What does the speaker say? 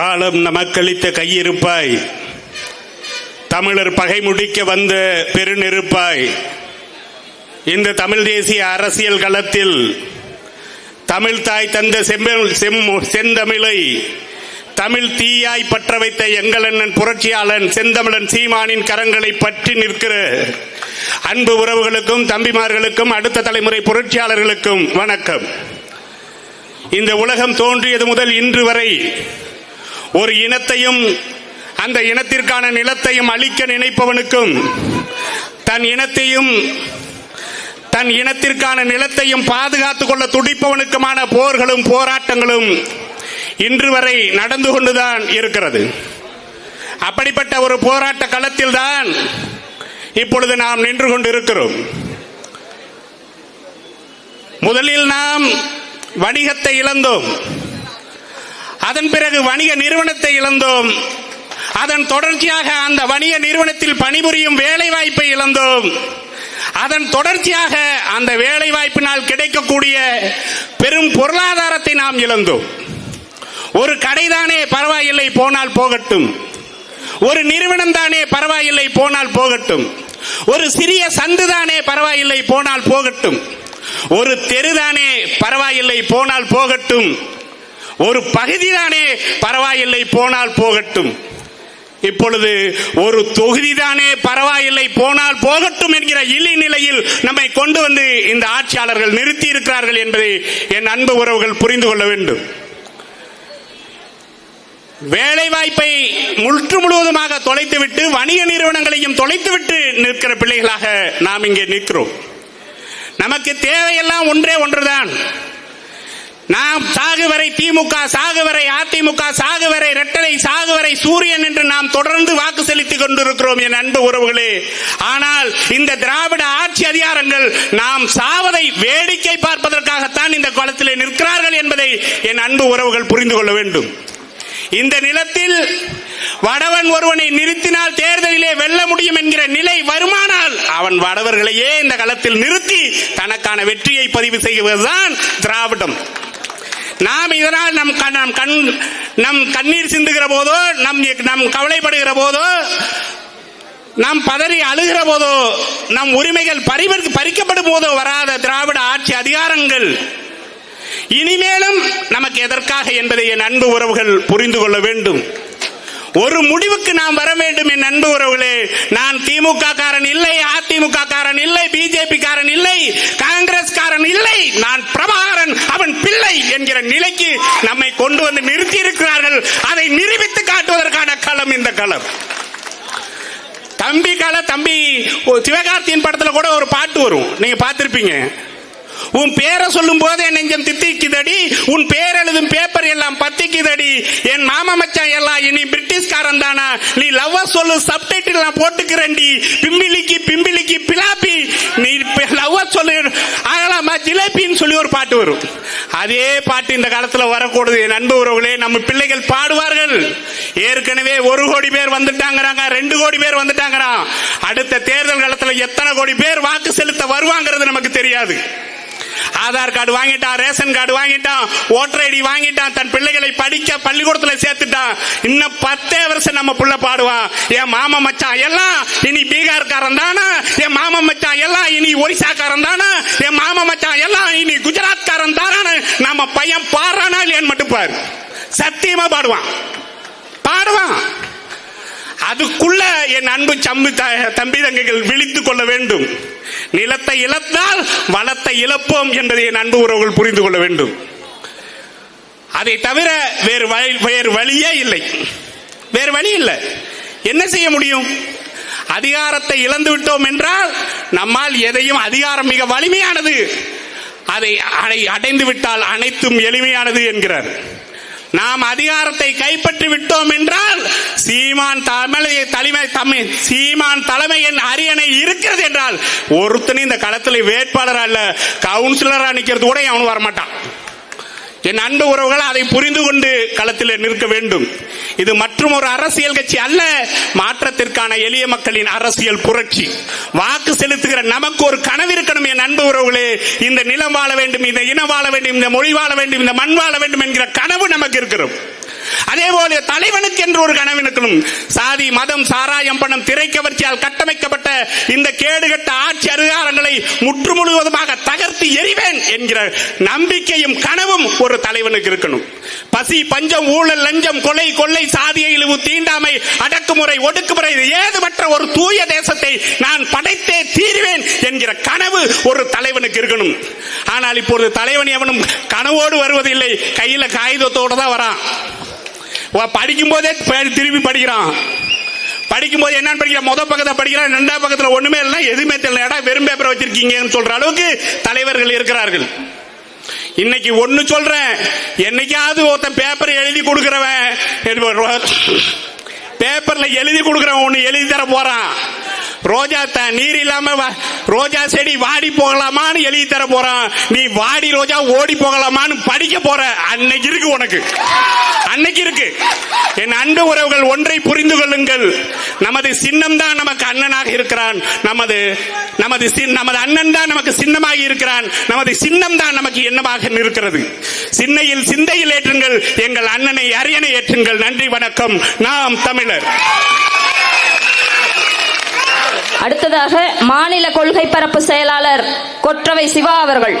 காலம் நமக்களித்த கையிருப்பாய். தமிழர் பகை முடிக்க வந்த பெருநெருப்பாய். இந்த தமிழ் தேசிய அரசியல் களத்தில் தமிழ் தாய் தந்த செம்பல் செம் செந்தமிழை தமிழ் தீயாய் பற்ற வைத்த எங்கள் அண்ணன் புரட்சியாளன் செந்தமிழன் சீமானின் கரங்களை பற்றி நிற்கிற அன்பு உறவுகளுக்கும் தம்பிமார்களுக்கும் அடுத்த தலைமுறை புரட்சியாளர்களுக்கும் வணக்கம். இந்த உலகம் தோன்றியது முதல் இன்று வரை ஒரு இனத்தையும் அந்த இனத்திற்கான நிலத்தையும் அழிக்க நினைப்பவனுக்கும் தன் இனத்தையும் தன் இனத்திற்கான நிலத்தையும் பாதுகாத்துக் கொள்ள துடிப்பவனுக்குமான போர்களும் போராட்டங்களும் இன்று வரை நடந்து கொண்டுதான் இருக்கிறது. அப்படிப்பட்ட ஒரு போராட்ட களத்தில் தான் இப்பொழுது நாம் நின்று கொண்டிருக்கிறோம். முதலில் நாம் வணிகத்தை இழந்தோம். அதன் பிறகு வணிக நிறுவனத்தை இழந்தோம். அதன் தொடர்ச்சியாக அந்த வணிக நிறுவனத்தில் பணிபுரியும் வேலை வாய்ப்பை இழந்தோம். அதன் தொடர்ச்சியாக அந்த வேலை வாய்ப்பினால் கிடைக்கக்கூடிய பெரும் பொருளாதாரத்தை நாம் இழந்தோம். ஒரு கடைதானே பரவாயில்லை போனால் போகட்டும். ஒரு நிறுவனம் தானே பரவாயில்லை போனால் போகட்டும். ஒரு சிறிய சந்து தானே பரவாயில்லை போனால் போகட்டும். ஒரு தெருதானே பரவாயில்லை போனால் போகட்டும். ஒரு பகுதிதானே பரவாயில்லை போனால் போகட்டும். இப்பொழுது ஒரு தொகுதிதானே பரவாயில்லை போனால் போகட்டும் என்கிற இழி நிலையில் நம்மை கொண்டு வந்து இந்த ஆட்சியாளர்கள் நிறுத்தி இருக்கிறார்கள் என்பதை என் அன்பு உறவுகள் புரிந்து கொள்ள வேண்டும். வேலை வாய்ப்பை முற்று முழுவதுமாக தொலைத்துவிட்டு வணிக நிறுவனங்களையும் தொலைத்துவிட்டு நிற்கிற பிள்ளைகளாக நாம் இங்கே நிற்கிறோம். நமக்கு தேவையெல்லாம் ஒன்றே ஒன்றுதான். நாம் சாகுவரை திமுக சாகுவரை அதிமுக சாகுவரை ரெட்டலை சாகுவரை சூரியன் என்று நாம் தொடர்ந்து வாக்கு செலுத்திக் கொண்டிருக்கிறோம் என் அன்பு உறவுகளே. ஆனால் இந்த திராவிட ஆட்சி அதிகாரங்கள் நாம் சாவதை வேடிக்கை பார்ப்பதற்காகத்தான் இந்த குளத்திலே நிற்கிறார்கள் என்பதை என் அன்பு உறவுகள் புரிந்து கொள்ள வேண்டும். இந்த நிலத்தில் வடவன் ஒருவனை நிறுத்தினால் தேர்தலிலே வெல்ல முடியும் என்கிற நிலை வருமானால் அவன் வடவர்களையே இந்த களத்தில் நிறுத்தி தனக்கான வெற்றியை பதிவு செய்வதுதான் திராவிடம். நாம் இதனால் நம் நம் கண் நம் கண்ணீர் சிந்துகிற போதோ நம் நம் கவலைப்படுகிற போதோ நாம் பதறி அழுகிற போதோ நம் உரிமைகள் பறிப- பறிக்கப்படும் போதோ வராத திராவிட ஆட்சி அதிகாரங்கள் இனிமேலும் நமக்கு எதற்காக என்பதை என் அன்பு உறவுகள் புரிந்து கொள்ள வேண்டும். ஒரு முடிவுக்கு நாம் வர வேண்டும் என் அன்பு உறவுகளே. நான் திமுக காரன் இல்லை அதிமுக காரன் இல்லை பிஜேபி காரன் இல்லை காங்கிரஸ் காரன் இல்லை நான் பிரபாகரன் அவன் பிள்ளை. என்கிற நிலைக்கு நம்மை கொண்டு வந்து நிறுத்தி இருக்கிறார்கள் அதை நிரூபித்து காட்டுவதற்கான களம் இந்த களம். தம்பி கால தம்பி சிவகார்த்தியின் படத்துல கூட ஒரு பாட்டு வரும். நீங்க பார்த்திருப்பீங்க. உன் பேரை சொல்லும் போது என் நெஞ்சம் தித்திக்குதடி உன் பேர் எழுதும் பேப்பர் எல்லாம் பத்திக்குதடி. என் மாமா மச்சான் எல்லாம் இனி பிரிட்டிஷ்காரன் தானா? நீ லவ்வர் சொல்லு சப்டைட்டில் நான் போட்டுக்கிறேன்டி. பிம்பிலிக்கு பிம்பிலிக்கு பிலாப்பி நீ லவ்வ சொல்லு ஆகலாமா ஜிலேபின்னு சொல்லி ஒரு பாட்டு வரும். அதே பாட்டு இந்த காலத்துல வரக்கூடாது. என் அன்பு உறவுகளே நம்ம பிள்ளைகள் பாடுவார்கள். ஏற்கனவே ஒரு கோடி பேர் வந்துட்டாங்கிறாங்க. ரெண்டு கோடி பேர் வந்துட்டாங்கிறான். அடுத்த தேர்தல் காலத்துல எத்தனை கோடி பேர் வாக்கு செலுத்த வருவாங்கிறது நமக்கு தெரியாது. ஆதார் கார்டு வாங்கிட்டான் ரேஷன் கார்டு வாங்கிட்டான் ஓட்டர் ஐடி வாங்கிட்டான் தன் பிள்ளைகளை படிக்க பள்ளிக்கூடத்துல சேர்த்துட்டான். இன்னும் பத்தே வருஷம் நம்ம புள்ள பாடுவான். என் மாமா மச்சான் எல்லாம் இனி பீகார்காரன் தானா? என் மாமா மச்சான் எல்லாம் இனி ஒரிசாக்காரன் தானா? என் மாமா மச்சான் எல்லாம் இனி குஜராத்காரன் தானு? நம்ம பையன் பாடுறானா இல்லையான்னு மட்டும் பாரு. சத்தியமா பாடுவான். பாடுவான். அதுக்குள்ள என் அன்பு சம்பி த- தம்பி தங்கைகள் விழித்துக் கொள்ள வேண்டும். நிலத்தை இழந்தால் வளத்தை இழப்போம் என்பதை என் அன்பு உறவுகள் புரிந்து கொள்ள வேண்டும். அதை தவிர வேறு வழி வேறு வழியே இல்லை. வேறு வழி இல்லை. என்ன செய்ய முடியும்? அதிகாரத்தை இழந்து விட்டோம் என்றால் நம்மால் எதையும் அதிகாரம் மிக வலிமையானது அதை அடை- அடைந்து விட்டால் அனைத்தும் எளிமையானது என்கிறார். நாம் அதிகாரத்தை கைப்பற்றி விட்டோம் என்றால் சீமான் தலைமை தலைமை தமிழ் சீமான் தலைமையின் அரியணை இருக்கிறது என்றால் ஒருத்தனும் இந்த களத்தில் வேட்பாளராக இல்ல கவுன்சிலரா நிக்கிறது கூட அவன் வரமாட்டான். என் அன்பு உறவுகள் அதை புரிந்து கொண்டு களத்தில் நிற்க வேண்டும். இது மற்றும் ஒரு அரசியல் கட்சி அல்ல மாற்றத்திற்கான எளிய மக்களின் அரசியல் புரட்சி. வாக்கு செலுத்துகிற நமக்கு ஒரு கனவு இருக்கணும் என் அன்பு உறவுகளே. இந்த நிலம் வாழ வேண்டும் இந்த இனம் வாழ வேண்டும் இந்த மொழி வாழ வேண்டும் இந்த மண் வாழ வேண்டும் என்கிற கனவு நமக்கு இருக்கிறோம் அதே போல தலைவனுக்கு என்று ஒரு கனவு இருக்கணும் சாதி மதம் சாராயம் பணம் திரைக்கவர்ச்சியால் கட்டமைக்கப்பட்ட இந்த கேடுகட்ட ஆட்சி அதிகாரங்களை முற்று முழுவதுமாக தகர்த்து எறிவேன் என்கிற நம்பிக்கையும் கனவும் ஒரு தலைவனுக்கு இருக்கணும். பசி பஞ்சம் ஊழல் லஞ்சம் கொலை கொள்ளை சாதிய இழிவு தீண்டாமை அடக்குமுறை ஒடுக்குமுறை ஏதுமற்ற ஒரு தூய தேசத்தை நான் படைத்தே தீர்வேன் என்கிற கனவு ஒரு தலைவனுக்கு இருக்கணும். ஆனால் இப்பொழுது தலைவன் எவனும் கனவோடு வருவதில்லை. கையில காகிதத்தோடு தான் வரான். படிக்கும் போதே திரும்பி படிக்கிறான். படிக்கும் போது என்னன்னு படிக்கிறான் முத பக்கத்தை படிக்கிறான் ரெண்டாம் பக்கத்துல ஒண்ணுமே இல்லை எதுவுமே தெரியல. ஏடா வெறும் பேப்பரை வச்சிருக்கீங்கன்னு சொல்ற அளவுக்கு தலைவர்கள் இருக்கிறார்கள். இன்னைக்கு ஒன்னு சொல்றேன். என்னைக்காவது ஒருத்தன் பேப்பர் எழுதி கொடுக்கிறவன் பேப்பர்ல எழுதி கொடுக்கிறவன் ஒண்ணு எழுதி தர போறான். ரோஜா த நீர் இல்லாம ரோஜா செடி வாடி போகலாமான்னு எழுதி தர போறான். நீ வாடி ரோஜா ஓடி போகலாமான்னு படிக்க போற. அன்னைக்கு இருக்கு உனக்கு. அன்னைக்கு இருக்கு. என் அன்பு உறவுகள் ஒன்றை புரிந்து கொள்ளுங்கள். நமது சின்னம் தான் நமக்கு அண்ணனாக இருக்கிறான். நமது நமது நமது அண்ணன் தான் நமக்கு சின்னமாக இருக்கிறான். நமது சின்னம் தான் நமக்கு என்னமாக இருக்கிறது சின்னையில் சிந்தையில் ஏற்றுங்கள். எங்கள் அண்ணனை அரியணை ஏற்றுங்கள். நன்றி வணக்கம். நாம் தமிழர். அடுத்ததாக மாநில கொள்கை பரப்பு செயலாளர் கொற்றவை சிவா அவர்கள்.